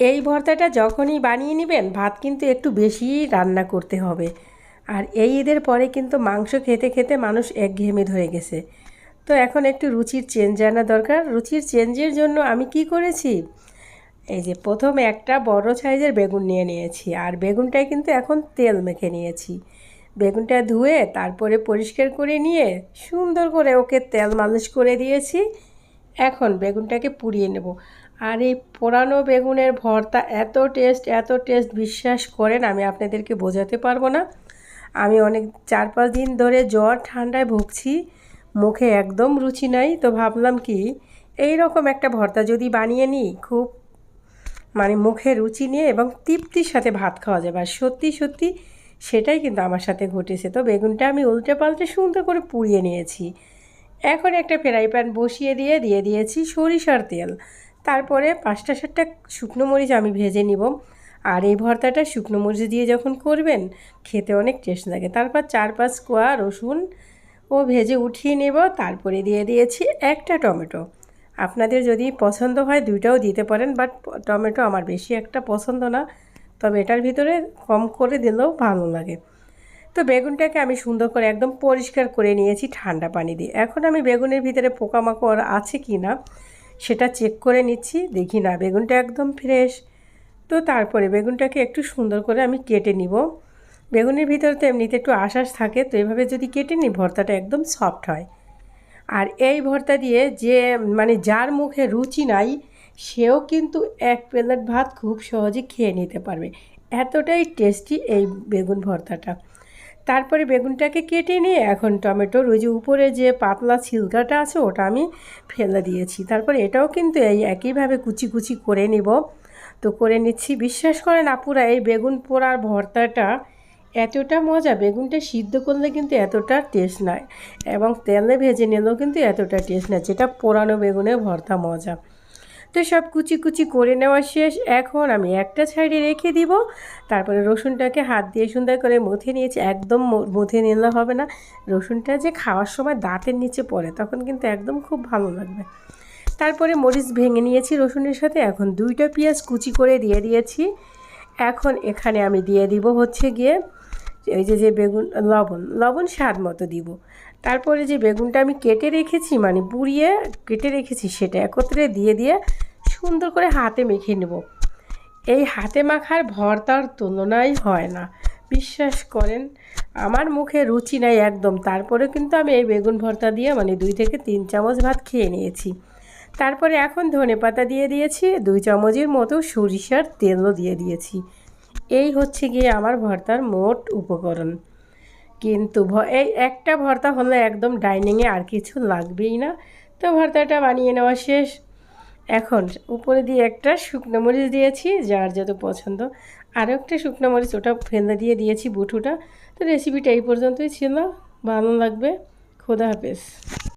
এই ভর্তাটা যখনই বানিয়ে নেবেন, ভাত কিন্তু একটু বেশিই রান্না করতে হবে। আর এই ঈদের পরে কিন্তু মাংস খেতে খেতে মানুষ একঘেয়েমি ধরে গেছে। তো এখন একটু রুচির চেঞ্জ আনা দরকার। রুচির চেঞ্জের জন্য আমি কি করেছি? এই যে প্রথমে একটা বড় সাইজের বেগুন নিয়ে নিয়েছি। আর বেগুনটায় কিন্তু এখন তেল মেখে নিয়েছি। বেগুনটা ধুয়ে তারপরে পরিষ্কার করে নিয়ে সুন্দর করে ওকে তেল মালিশ করে দিয়েছি। এখন বেগুনটাকে পুড়িয়ে নেব। আর এই পোড়ানো বেগুনের ভর্তা এত টেস্ট এত টেস্ট বিশ্বাস করেন, আমি আপনাদেরকে বোঝাতে পারব না। আমি অনেক, চার পাঁচ দিন ধরে জ্বর ঠান্ডায় ভুগছি, মুখে একদম রুচি নাই, তো ভাবলাম কি এই রকম একটা ভর্তা যদি বানিয়ে নিই, খুব মানে মুখে রুচি নিয়ে এবং তৃপ্তির সাথে ভাত খাওয়া যাবে। আর সত্যি সত্যি সেটাই কিন্তু আমার সাথে ঘটেছে। তো বেগুনটা আমি উল্টে পাল্টে সুন্দর করে পুড়িয়ে নিয়েছি। এখন একটা ফ্রাই প্যান বসিয়ে দিয়ে দিয়ে দিয়েছি সরিষার তেল। তারপরে পাঁচটা সাতটা শুকনো মরিচ আমি ভেজে নিব। আর এই ভর্তাটা শুকনো মরিচ দিয়ে যখন করবেন, খেতে অনেক টেস্ট লাগে। তারপর চার পাঁচ কোয়া রসুন ও ভেজে উঠিয়ে নেব। তারপরে দিয়ে দিয়েছি একটা টমেটো। আপনাদের যদি পছন্দ হয় দুইটাও দিতে পারেন, বাট টমেটো আমার বেশি একটা পছন্দ না। তবে এটার ভিতরে কম করে দিলেও ভালো লাগে। তো বেগুনটাকে আমি সুন্দর করে একদম পরিষ্কার করে নিয়েছি ঠান্ডা পানি দিয়ে। এখন আমি বেগুনের ভিতরে পোকামাকড় আছে কি না সেটা চেক করে নিচ্ছি, দেখি না, বেগুনটা একদম ফ্রেশ তো তারপরে বেগুনটাকে একটু সুন্দর করে আমি কেটে নিব। বেগুনের ভিতরে তো এমনিতে একটু আশ্বাস থাকে, তো এভাবে যদি কেটে নিই, ভর্তাটা একদম সফট হয়। আর এই ভর্তা দিয়ে যে মানে যার মুখে রুচি নাই, সেও কিন্তু এক প্লেট ভাত খুব সহজে খেয়ে নিতে পারবে। এতটাই টেস্টি এই বেগুন ভর্তাটা। তারপরে বেগুনটাকে কেটে নিয়ে এখন টমেটোর ওই যে উপরে যে পাতলা ছিলকাটা আছে, ওটা আমি ফেলে দিয়েছি। তারপরে এটাও কিন্তু এই একইভাবে কুচি কুচি করে নিব। তো করে নিচ্ছি। বিশ্বাস করেন আপুরা, এই বেগুন পোড়ার ভর্তাটা এতটা মজা, বেগুনটা সিদ্ধ করলে কিন্তু এতটা টেস্ট নয় এবং তেলে ভেজে নিলেও কিন্তু এতটা টেস্ট নয় যেটা পোড়ানো বেগুনের ভর্তা মজা। তো সব কুচি কুচি করে নেওয়া শেষ। এখন আমি একটা সাইডে রেখে দিব। তারপরে রসুনটাকে হাত দিয়ে সুন্দর করে মুথে নিয়েছি। একদম মুথে নিলে হবে না। রসুনটা যে খাওয়ার সময় দাঁতের নিচে পড়ে, তখন কিন্তু একদম খুব ভালো লাগবে। তারপরে মরিচ ভেঙে নিয়েছি রসুনের সাথে। এখন দুইটা পেঁয়াজ কুচি করে দিয়ে দিয়েছি। এখন এখানে আমি দিয়ে দিব হচ্ছে গিয়ে ওই যে যে বেগুন, লবণ। লবণ স্বাদ মতো দিব। তারপরে যে বেগুনটা আমি কেটে রেখেছি মানে পুড়িয়ে কেটে রেখেছি, সেটা একত্রে দিয়ে দিয়ে সুন্দর করে হাতে মেখে নেব। এই হাতে মাখার ভর্তার তুলনাই হয় না। বিশ্বাস করেন, আমার মুখে রুচি নাই একদম। তারপরে কিন্তু আমি এই বেগুন ভর্তা দিয়ে মানে দুই থেকে তিন চামচ ভাত খেয়ে নিয়েছি। তারপরে এখন ধনে পাতা দিয়ে দিয়েছি, দুই চামচের মতো সরিষার তেলও দিয়ে দিয়েছি। এই হচ্ছে গিয়ে আমার ভর্তার মোট উপকরণ। কিন্তু এই একটা ভর্তা হলে একদম ডাইনিংয়ে আর কিছু লাগবেই না। তো ভর্তাটা বানিয়ে নেওয়া শেষ। এখন উপরে দিয়ে একটা শুকনো মরিচ দিয়েছি, যার যত পছন্দ। আরও একটা শুকনো মরিচ, ওটা ফেলে দিয়ে দিয়েছি বুটুটা। তো রেসিপিটা এই পর্যন্তই ছিল। ভালো লাগবে। খোদা হাফেজ।